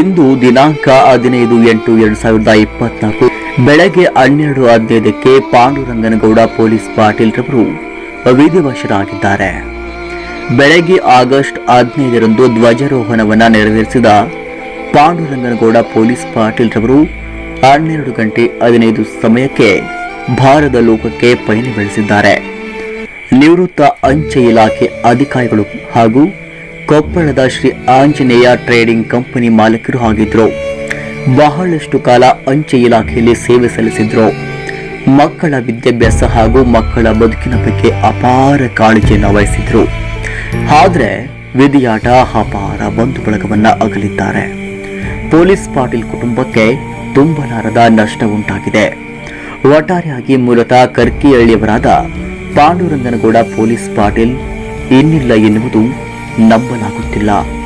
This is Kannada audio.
ದಿನಾಂಕ ಹದಿನೈದು ಎಂಟು ಎರಡು ಸಾವಿರದ ಇಪ್ಪತ್ನಾಲ್ಕು. ಬೆಳಗ್ಗೆ ಹನ್ನೆರಡು ಹದಿನೈದಕ್ಕೆ ಪಾಂಡುರಂಗನಗೌಡ ಪೊಲೀಸ್ ಪಾಟೀಲ್ ರವರು ವಿಧಿವಶರಾಗಿದ್ದಾರೆ. ಬೆಳಗ್ಗೆ ಆಗಸ್ಟ್ ಹದಿನೈದರಂದು ಧ್ವಜಾರೋಹಣವನ್ನು ನೆರವೇರಿಸಿದ ಪಾಂಡುರಂಗನಗೌಡ ಪೊಲೀಸ್ ಪಾಟೀಲ್ ರವರು ಹನ್ನೆರಡು ಗಂಟೆ ಹದಿನೈದು ಸಮಯಕ್ಕೆ ಭಾರದ ಲೋಕಕ್ಕೆ ಪಯಣ ಬೆಳೆಸಿದ್ದಾರೆ. ನಿವೃತ್ತ ಅಂಚೆ ಇಲಾಖೆ ಅಧಿಕಾರಿಗಳು ಹಾಗೂ ಕೊಪ್ಪಳದ ಶ್ರೀ ಆಂಜನೇಯ ಟ್ರೇಡಿಂಗ್ ಕಂಪನಿ ಮಾಲೀಕರು ಆಗಿದ್ರು. ಬಹಳಷ್ಟು ಕಾಲ ಅಂಚೆ ಇಲಾಖೆಯಲ್ಲಿ ಸೇವೆ ಸಲ್ಲಿಸಿದ್ರು. ಮಕ್ಕಳ ವಿದ್ಯಾಭ್ಯಾಸ ಹಾಗೂ ಮಕ್ಕಳ ಬದುಕಿನ ಬಗ್ಗೆ ಅಪಾರ ಕಾಳಜಿಯನ್ನು ವಹಿಸಿದ್ರು. ಆದರೆ ವಿಧಿಯಾಟ ಅಪಾರ ಬಂಧು ಬಳಗವನ್ನು ಅಗಲಿದ್ದಾರೆ. ಪೊಲೀಸ್ ಪಾಟೀಲ್ ಕುಟುಂಬಕ್ಕೆ ತುಂಬಲಾರದ ನಷ್ಟ ಉಂಟಾಗಿದೆ. ಒಟ್ಟಾರೆಯಾಗಿ ಮೂಲತಃ ಕರ್ಕಿಹಳ್ಳಿಯವರಾದ ಪಾಂಡುರಂಗನಗೌಡ ಪೊಲೀಸ್ ಪಾಟೀಲ್ ಇನ್ನಿಲ್ಲ ಎನ್ನುವುದು ನಂಬಲಾಗುತ್ತಿಲ್ಲ